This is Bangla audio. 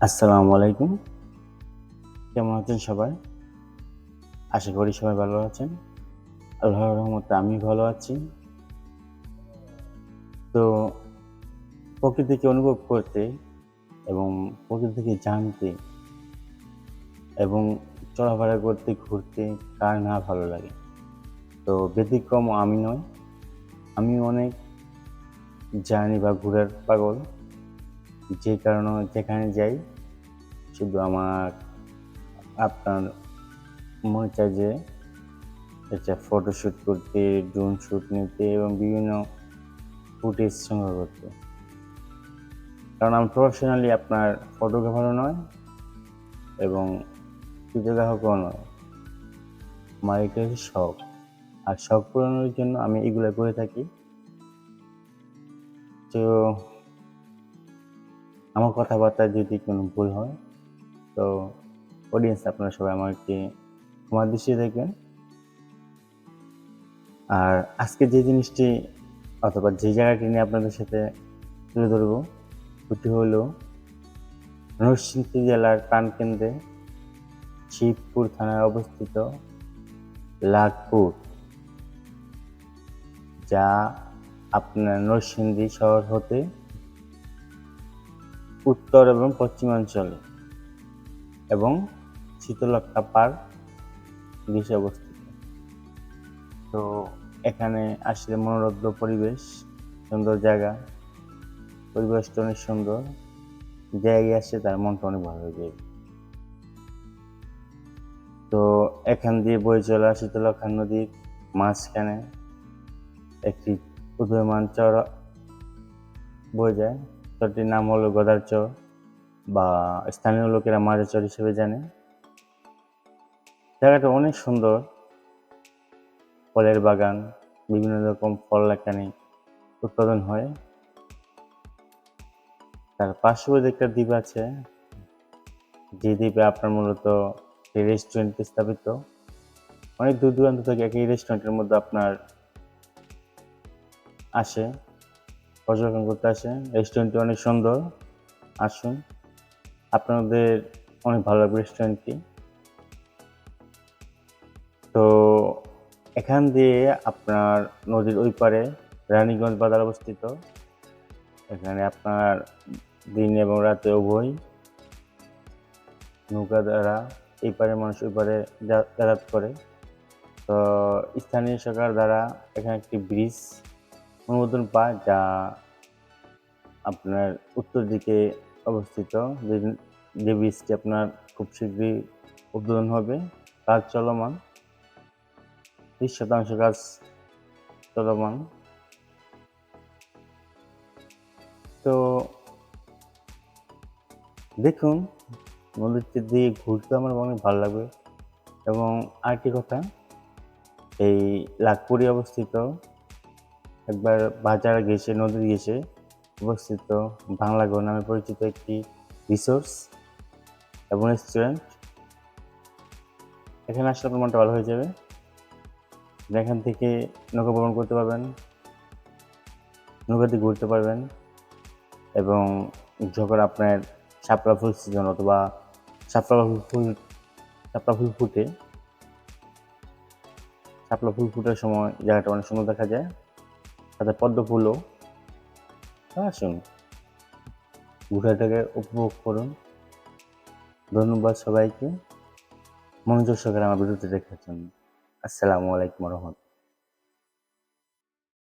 আসসালামু আলাইকুম। কেমন আছেন সবাই? আশা করি সবাই ভালো আছেন। আল্লাহর রহমতে আমি ভালো আছি। তো প্রকৃতিকে অনুভব করতে এবং প্রকৃতিকে জানতে এবং চলাফেরা করতে, ঘুরতে কার না ভালো লাগে। তো ব্যতিক্রম আমি নয় আমি অনেক জার্নি বা ঘোরার পাগল। যে কারণে যেখানে যাই, শুধু আমার, আপনার মনে চায় যে একটা ফটোশ্যুট করতে ড্রোন শ্যুট নিতে এবং বিভিন্ন ফুটেজ সংগ্রহ করতে। কারণ আমি প্রফেশনালি আপনার ফটোগ্রাফারও নয় এবং চিত্রগ্রাহকও নয়। আমার এটা হচ্ছে শখ। আর শখ পূরণের জন্য আমি এগুলো করে থাকি। তো আমার কথাবার্তা যদি কোনো ভুল হয়, তো অডিয়েন্স আপনারা সবাই আমাকে তোমার দৃষ্টিতে দেখবেন। আর আজকে যে জিনিসটি অথবা যে জায়গাটি নিয়ে আপনাদের সাথে তুলে ধরবো ওটি হলো নরসিংদী জেলার প্রাণকেন্দ্রে শিবপুর থানায় অবস্থিত লাগপুর যা আপনার নরসিংদী শহর হতে উত্তর এবং পশ্চিমাঞ্চলে এবং শীতলক্ষা পার্ক দেশে অবস্থিত। তো এখানে আসলে মনোরব্ধ পরিবেশ, সুন্দর জায়গা, পরিবেশটা অনেক সুন্দর। জায়গায় আসে তার মনটা অনেক ভালো হয়ে যায়। তো এখান দিয়ে বয়ে চলা শীতলক্ষা নদীর মাঝখানে একটি উদয়মান চর বয়ে যায়। চরটির নাম হলো গদার চর বা স্থানীয় লোকেরা মাঝে চর হিসেবে জানে। জায়গাটা অনেক সুন্দর। ফলের বাগান, বিভিন্ন রকম ফল এখানে উৎপাদন হয়। তার পার্শ্ববর্তী একটা দ্বীপ আছে। যে দ্বীপে আপনার মূলত রেস্টুরেন্ট স্থাপিত। অনেক দূর দূরান্ত থেকে একই রেস্টুরেন্টের মধ্যে আপনার আসে। পর্যবেক্ষণ করতে আসে রেস্টুরেন্টটি অনেক সুন্দর। আসুন। আপনাদের অনেক ভালো লাগবে রেস্টুরেন্টটি তো এখান দিয়ে আপনার নদীর ওই পারে রানীগঞ্জ বাজার অবস্থিত। এখানে আপনার দিন এবং রাতে উভয় নৌকা দ্বারা এই পারে মানুষ ওই পারে যাতায়াত করে। তো স্থানীয় সরকার দ্বারা এখানে একটি ব্রিজ অনুমোদন পায় যা আপনার উত্তর দিকে অবস্থিত। যে- ব্রিজটি আপনার খুব শীঘ্রই উদ্বোধন হবে কাজ চলমান। ত্রিশ শতাংশ কাজ চলমান। তো দেখুন, নদীতে দিয়ে ঘুরতে আমার অনেক ভালো লাগবে। এবং আরেকটি কথা, এই লাখপুরে অবস্থিত একবার বাজার গেছে, নদী গেছে অবস্থিত বাংলাগড় নামে পরিচিত একটি রিসোর্স এবং রেস্টুরেন্ট এখানে আসলে আপনার মনটা ভালো হয়ে যাবে। এখান থেকে নৌকা ভ্রমণ করতে পারবেন, নৌকাতে ঘুরতে পারবেন এবং যখন আপনার শাপলা ফুল সিজন অথবা শাপলা ফুল ফুল ফুল ফুটে, শাপলা ফুল ফুটার সময় জায়গাটা অনেক সুন্দর দেখা যায়। সাথে পদ্ম ফুলও। আসুন। ঘুরাটাকে উপভোগ করুন। ধন্যবাদ সবাইকে। মনোযোগ সহকারে আমার ভিডিওটি দেখার জন্য। আসসালামু আলাইকুম রহমতুল্লাহ